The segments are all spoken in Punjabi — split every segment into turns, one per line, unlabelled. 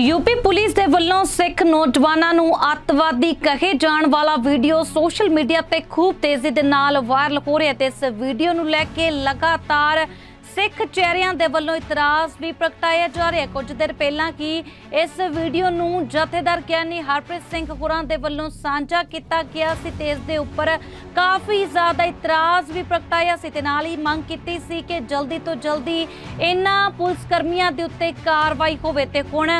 ਯੂਪੀ ਪੁਲਿਸ ਦੇ ਵੱਲੋਂ ਸਿੱਖ ਨੌਜਵਾਨਾਂ ਨੂੰ ਅੱਤਵਾਦੀ ਕਹੇ ਜਾਣ ਵਾਲਾ ਵੀਡੀਓ ਸੋਸ਼ਲ ਮੀਡੀਆ ਤੇ ਖੂਬ ਤੇਜ਼ੀ ਦੇ ਨਾਲ ਵਾਇਰਲ ਹੋ ਰਿਹਾ ਤੇ ਇਸ ਵੀਡੀਓ ਨੂੰ ਲੈ ਕੇ ਲਗਾਤਾਰ ਸਿੱਖ ਚਿਹਰਿਆਂ ਦੇ ਵੱਲੋਂ ਇਤਰਾਜ਼ ਵੀ ਪ੍ਰਗਟਾਇਆ ਜਾ ਰਿਹਾ ਕੁਝ ਦਿਨ ਪਹਿਲਾਂ ਕਿ ਇਸ ਵੀਡੀਓ ਨੂੰ ਜਥੇਦਾਰ ਗਿਆਨੀ ਹਰਪ੍ਰੀਤ ਸਿੰਘ ਹੋਰਾਂ ਦੇ ਵੱਲੋਂ ਸਾਂਝਾ ਕੀਤਾ ਗਿਆ ਸੀ ਤੇ ਇਸ ਦੇ ਉੱਪਰ ਕਾਫੀ ਜ਼ਿਆਦਾ ਇਤਰਾਜ਼ ਵੀ ਪ੍ਰਗਟਾਇਆ ਸੀ ਤੇ ਨਾਲ ਹੀ ਮੰਗ ਕੀਤੀ ਸੀ ਕਿ ਜਲਦੀ ਤੋਂ ਜਲਦੀ ਇਹਨਾਂ ਪੁਲਿਸ ਕਰਮੀਆਂ ਦੇ ਉੱਤੇ ਕਾਰਵਾਈ ਹੋਵੇ ਤੇ ਹੁਣ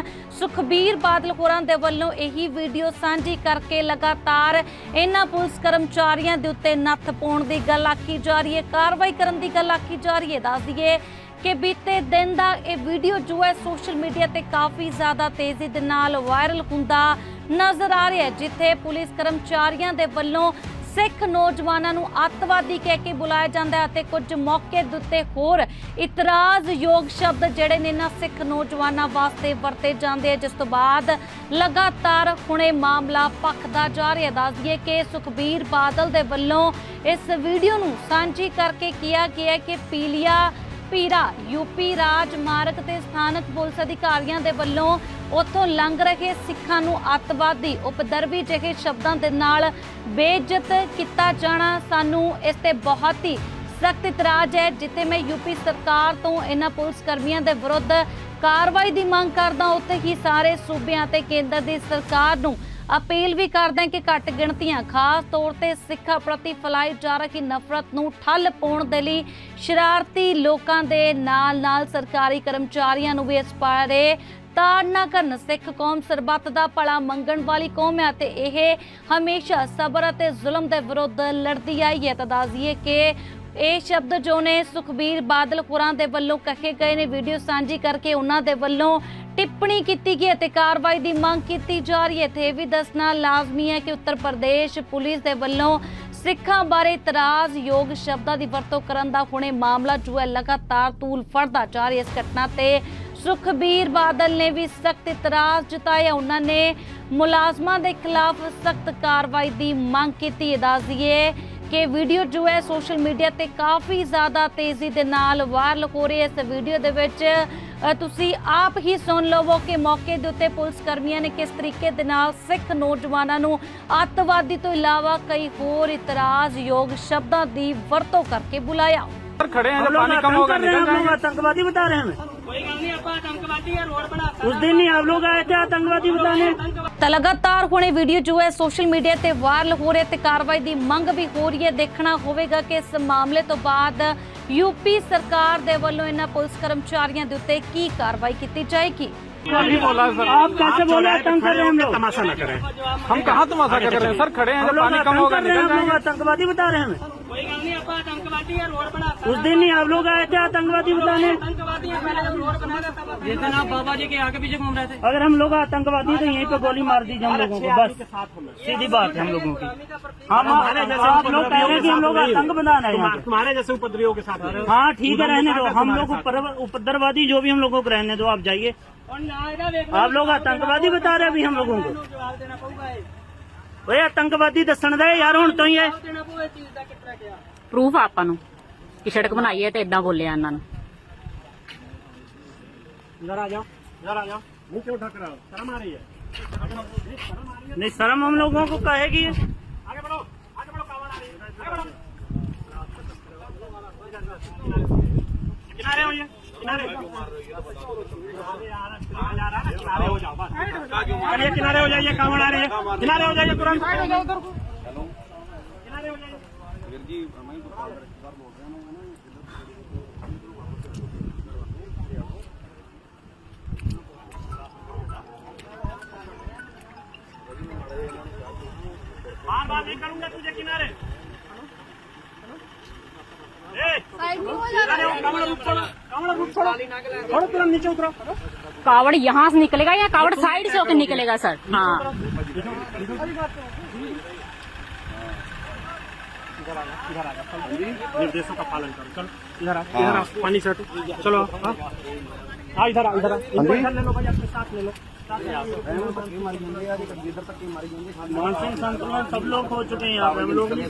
ਸੁਖਬੀਰ ਬਾਦਲ ਹੋਰਾਂ ਦੇ ਵੱਲੋਂ ਇਹੀ ਵੀਡੀਓ ਸਾਂਝੀ ਕਰਕੇ ਲਗਾਤਾਰ ਇਹਨਾਂ ਪੁਲਿਸ ਕਰਮਚਾਰੀਆਂ ਦੇ ਉੱਤੇ ਨੱਥ ਪਾਉਣ ਦੀ ਗੱਲ ਆਖੀ ਜਾ ਰਹੀ ਹੈ। ਕਾਰਵਾਈ ਕਰਨ ਦੀ ਗੱਲ ਆਖੀ ਜਾ ਰਹੀ ਹੈ। ਦੱਸ ਦਈਏ ਕਿ ਬੀਤੇ ਦਿਨ ਦਾ ਇਹ ਵੀਡੀਓ ਜੋ ਹੈ ਸੋਸ਼ਲ ਮੀਡੀਆ ਤੇ ਕਾਫੀ ਜ਼ਿਆਦਾ ਤੇਜ਼ੀ ਦੇ ਨਾਲ ਵਾਇਰਲ ਹੁੰਦਾ ਨਜ਼ਰ ਆ ਰਿਹਾ ਜਿੱਥੇ ਪੁਲਿਸ ਕਰਮਚਾਰੀਆਂ ਦੇ ਵੱਲੋਂ ਸਿੱਖ ਨੌਜਵਾਨਾਂ ਨੂੰ ਅੱਤਵਾਦੀ ਕਹਿ ਕੇ ਬੁਲਾਇਆ ਜਾਂਦਾ ਹੈ ਅਤੇ ਕੁਝ ਮੌਕੇ ਦੇ ਉੱਤੇ ਹੋਰ ਇਤਰਾਜ਼ਯੋਗ ਸ਼ਬਦ ਜਿਹੜੇ ਨੇ ਨਾ ਸਿੱਖ ਨੌਜਵਾਨਾਂ ਵਾਸਤੇ ਵਰਤੇ ਜਾਂਦੇ ਆ, ਜਿਸ ਤੋਂ ਬਾਅਦ ਲਗਾਤਾਰ ਹੁਣੇ ਮਾਮਲਾ ਭਖਦਾ ਜਾ ਰਿਹਾ ਦੱਸ ਕਿ ਸੁਖਬੀਰ ਬਾਦਲ ਦੇ ਵੱਲੋਂ ਇਸ ਵੀਡੀਓ ਨੂੰ ਸਾਂਝੀ ਕਰਕੇ ਕਿਹਾ ਗਿਆ ਕਿ ਪੀਲੀਆ ਪੀਰਾ ਯੂਪੀ ਰਾਜ ਮਾਰਗ ਤੇ ਸਥਾਨਕ ਪੁਲਿਸ ਅਧਿਕਾਰੀਆਂ ਦੇ ਵੱਲੋਂ ਉੱਥੋਂ ਲੰਘ ਰਹੇ ਸਿੱਖਾਂ ਨੂੰ ਅੱਤਵਾਦੀ ਉਪਦਰਵੀ ਜਿਹੇ ਸ਼ਬਦਾਂ ਦੇ ਨਾਲ ਬੇਇੱਜ਼ਤ ਕੀਤਾ ਜਾਣਾ ਸਾਨੂੰ ਇਸ ਤੇ ਬਹੁਤ ਹੀ ਸਖਤ ਇਤਰਾਜ਼ ਹੈ, ਜਿੱਥੇ ਮੈਂ ਯੂਪੀ ਸਰਕਾਰ ਤੋਂ ਇਹਨਾਂ ਪੁਲਿਸ ਕਰਮੀਆਂ ਦੇ ਵਿਰੁੱਧ ਕਾਰਵਾਈ ਦੀ ਮੰਗ ਕਰਦਾ ਉੱਥੇ ਹੀ ਸਾਰੇ ਸੂਬਿਆਂ ਤੇ ਕੇਂਦਰ ਦੀ ਸਰਕਾਰ ਨੂੰ ਅਪੀਲ ਵੀ ਕਰਦਾ ਕਿ ਘੱਟ ਗਿਣਤੀਆਂ, ਖਾਸ ਤੌਰ ਤੇ ਸਿੱਖਾਂ ਪ੍ਰਤੀ ਫੈਲਾਈ ਜਾ ਰਹੀ ਨਫ਼ਰਤ ਨੂੰ ਠੱਲ ਪਾਉਣ ਦੇ ਲਈ ਸ਼ਰਾਰਤੀ ਲੋਕਾਂ ਦੇ ਨਾਲ-ਨਾਲ ਸਰਕਾਰੀ ਕਰਮਚਾਰੀਆਂ ਨੂੰ ਵੀ ਇਸ ਬਾਰੇ ਤਾੜਨਾ ਕਰਨ, ਸਿੱਖ ਕੌਮ ਸਰਬੱਤ ਦਾ ਭਲਾ ਮੰਗਣ ਵਾਲੀ ਕੌਮ ਹੈ ਤੇ ਇਹ ਹਮੇਸ਼ਾ ਸਬਰ ਅਤੇ ਜ਼ੁਲਮ ਦੇ ਵਿਰੁੱਧ ਲੜਦੀ ਆਈ ਹੈ। ਤਾਂ ਕਿ ਇਹ ਸ਼ਬਦ ਜੋ ਨੇ ਸੁਖਬੀਰ ਬਾਦਲ ਹੋਰਾਂ ਦੇ ਵੱਲੋਂ ਕਹੇ ਗਏ ਨੇ, ਵੀਡੀਓ ਸਾਂਝੀ ਕਰਕੇ ਉਹਨਾਂ ਦੇ ਵੱਲੋਂ ਟਿੱਪਣੀ ਕੀਤੀ ਗਈ ਹੈ ਤੇ ਕਾਰਵਾਈ ਦੀ ਮੰਗ ਕੀਤੀ ਜਾ ਰਹੀ ਹੈ। ਤੇ ਇਹ ਵੀ ਦੱਸਣਾ ਲਾਜ਼ਮੀ ਹੈ ਕਿ ਉੱਤਰ ਪ੍ਰਦੇਸ਼ ਪੁਲਿਸ ਦੇ ਵੱਲੋਂ ਸਿੱਖਾਂ ਬਾਰੇ ਇਤਰਾਜ਼ਯੋਗ ਸ਼ਬਦਾਂ ਦੀ ਵਰਤੋਂ ਕਰਨ ਦਾ ਹੁਣੇ ਮਾਮਲਾ ਜੋ ਹੈ ਲਗਾਤਾਰ ਤੂਲ ਫੜਦਾ ਜਾ ਰਿਹਾ ਇਸ ਘਟਨਾ ਤੇ ਸੁਖਬੀਰ ਬਾਦਲ ਨੇ ਵੀ ਸਖਤ ਇਤਰਾਜ਼ ਜਤਾਇਆ। ਉਹਨਾਂ ਨੇ ਮੁਲਾਜ਼ਮਾਂ ਦੇ ਖਿਲਾਫ ਸਖਤ ਕਾਰਵਾਈ ਦੀ ਮੰਗ ਕੀਤੀ। ਦੱਸਦੀਏ ਕਿ ਵੀਡੀਓ ਜੋ ਹੈ ਸੋਸ਼ਲ ਮੀਡੀਆ ਤੇ ਕਾਫੀ ਜ਼ਿਆਦਾ ਤੇਜ਼ੀ ਦੇ ਨਾਲ ਵਾਇਰਲ ਹੋ ਰਹੀ ਹੈ। ਇਸ ਵੀਡੀਓ ਦੇ ਵਿੱਚ ਤੁਸੀਂ ਆਪ ਹੀ ਸੁਣ ਲਵੋ ਕਿ ਮੌਕੇ ਦੇ ਉੱਤੇ ਪੁਲਿਸ ਕਰਮੀਆਂ ਨੇ ਕਿਸ ਤਰੀਕੇ ਦੇ ਨਾਲ ਸਿੱਖ ਨੌਜਵਾਨਾਂ ਨੂੰ ਅੱਤਵਾਦੀ ਤੋਂ ਇਲਾਵਾ ਕਈ ਹੋਰ ਇਤਰਾਜ਼ ਯੋਗ ਸ਼ਬਦਾਂ ਦੀ ਵਰਤੋਂ ਕਰਕੇ ਬੁਲਾਇਆ।
ਖੜੇ ਹਾਂ ਪਾਣੀ ਕਮ ਹੋਗਾ
ਨਿਕਲ ਜਾਏਗਾ ਆਤੰਕਵਾਦੀ ਬਤਾ ਰਹੇ ਹਾਂ ਕੋਈ ਗੱਲ
उस दिन नहीं आप लोग आए थे आतंकवादी बताने
ਤਾਂ ਲਗਾਤਾਰ ਹੁਣ ਇਹ ਵੀਡੀਓ ਜੋ ਹੈ ਸੋਸ਼ਲ ਮੀਡੀਆ ਤੇ ਵਾਇਰਲ ਹੋ ਰਿਹਾ ਤੇ ਕਾਰਵਾਈ ਦੀ ਮੰਗ ਵੀ ਹੋ ਰਹੀ ਹੈ ਦੇਖਣਾ ਹੋਵੇਗਾ ਕਿ ਇਸ ਮਾਮਲੇ ਤੋਂ ਬਾਅਦ ਯੂਪੀ ਸਰਕਾਰ ਦੇ ਵੱਲੋਂ ਇਹਨਾਂ ਪੁਲਿਸ ਕਰਮਚਾਰੀਆਂ ਦੇ ਉੱਤੇ ਕੀ ਕਾਰਵਾਈ ਕੀਤੀ ਜਾਏਗੀ
नहीं बोला सर
आप कैसे बोले आतंक कर रहे हैं हम लोग
तमाशा न करें
हम कहाँ तमाशा कर रहे हैं सर खड़े हैं
हम
जब
लोग
पानी कम
आतंक
होगा
कर रहे हैं
निकल
हम लोग
जाएंगे
आतंकवादी बता रहे हैं हमें
कोई गल नहीं अपा आतंकवादी है रोड बनाता
उस दिन नहीं आप लोग आए थे आतंकवादी बताने
आतंकवादी है पहले जब रोड बना था तब जिस दिन आप बाबा जी के आगे पीछे घूम रहे थे
अगर हम लोग आतंकवादी तो यहीं पे गोली मार दीजिए हम लोगों को बस सीधी बात है हम लोगों की हम आप लोग कह रहे हैं कि हम लोग आतंक बनाना है
तुम्हारे जैसे उपद्रवियों के साथ
हाँ ठीक है रहने दो हम लोग उपद्रवादी जो भी हम लोगों को रहने दो आप जाइए आप लोग आतंकवादी बता रहे अभी हम लोगों को
ਜਵਾਬ ਦੇਣਾ ਪਊਗਾ ਇਹ
ओए आतंकवादी दसन दे यार हूं तो ही है
ਦੇਣਾ ਪਊ ਇਸ ਚੀਜ਼ ਦਾ ਕਿਤਨਾ ਕਿਹਾ
ਪ੍ਰੂਫ ਆ ਆਪਾਂ ਨੂੰ ਕਿ ਸੜਕ ਬਣਾਈ ਹੈ ਤੇ ਇਦਾਂ ਬੋਲਿਆ ਇਹਨਾਂ ਨੂੰ
इधर आ जाओ इधर आ जाओ मुंह क्यों ढक रहे हो शर्म आ रही है
नहीं शर्म हम लोगों को कहेगी
आगे बढ़ो आगे बढ़ो कावड़ आ रही है आगे बढ़ो किनारे हो ये किनारे किनारे हो जाओ बस चलिए किनारे हो जाइए कावड़ आ रही है किनारे हो जाइए तुरंत किनारे हो जाइए बार बार नहीं करूंगा तुझे किनारे ए, किनारे हो, कावड़ रूप छोड़ो कावड़ रूप छोड़ो छोड़ो तुरंत नीचे उतरो
कावड़ यहाँ से निकलेगा या कावड़ साइड से होकर निकलेगा सर? हाँ।
निर्देशों का पालन करो। चलो इधर आ इधर आ पानी से चलो हाँ। हाँ इधर आ इधर आ। इधर ले लो भाई अपने साथ ले लो।
मानसिक संतुलन सब लोग हो चुके हैं यहाँ पे। हम लोग नहीं।